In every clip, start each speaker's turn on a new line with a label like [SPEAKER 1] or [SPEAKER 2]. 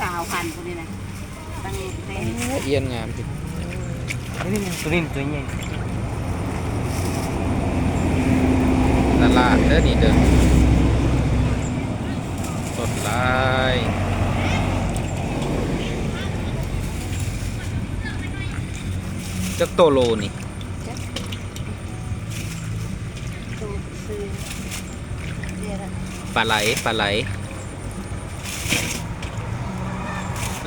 [SPEAKER 1] สาวพันคนนี้นะตั้งเต้น
[SPEAKER 2] เอียนงามจริง
[SPEAKER 3] นี่ตัวนี้ตัวใหญ่
[SPEAKER 2] ตลาดเด้อนี่เด้อสดหลายจักโตโลนี่
[SPEAKER 1] ตูซื้อเดี๋ยวละ
[SPEAKER 2] ปลาไหลปลาไหล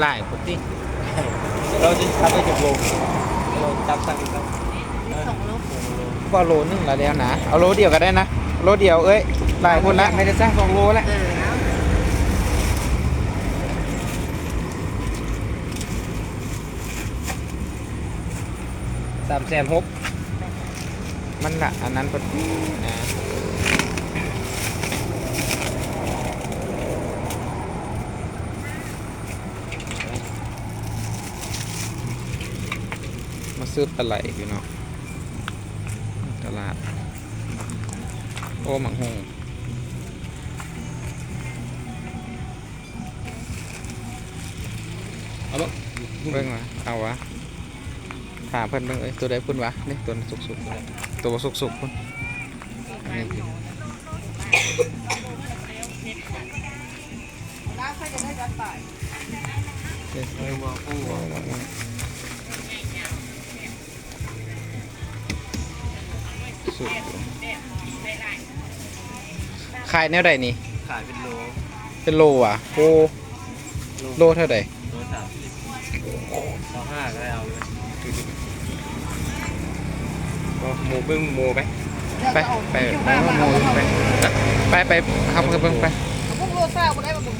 [SPEAKER 2] หลายคนที่
[SPEAKER 3] เราจะทำได้จากโลเราจับสั่งกัน
[SPEAKER 1] นี่สองลูก
[SPEAKER 2] ว่าโลนึงละแล้วนะ เอาโลเดียวก็ได้นะ โลเดียวเอ้ยหลายคนละ
[SPEAKER 3] ไม่ได้สร้างสองโลแล้ว
[SPEAKER 1] เออเอา
[SPEAKER 3] สามแสนหก
[SPEAKER 2] มันละอันนั้นพอดีนะ มาซื้อปลาไหลพี่เนาะตลาด โอ้หมังหง
[SPEAKER 3] เอาบ่
[SPEAKER 2] เบิ่งวะเอาวะถามเพิ่นเบิ่งเอ้ยตัวใดเพิ่นวะนี่ตัวสุกสุกๆตัวสุกสุกๆเพิ่นอัน นี้พี่
[SPEAKER 1] ได้ค่อยจะได้จัดไป
[SPEAKER 3] ไม่ว่าผู้ว่า
[SPEAKER 2] สุกขายแนวใดนี่
[SPEAKER 3] ขายเป็นโล
[SPEAKER 2] เป็นโลอะโอ้โลเท่าใด
[SPEAKER 3] โลสามสิบสองห้าก็ได้เอาเลยหมูเบิ้งหมูไหม
[SPEAKER 2] ไปไปไปไปไปไปไปครับเบิ่งไป
[SPEAKER 1] พวกโลซ่าก็ได้มาบุก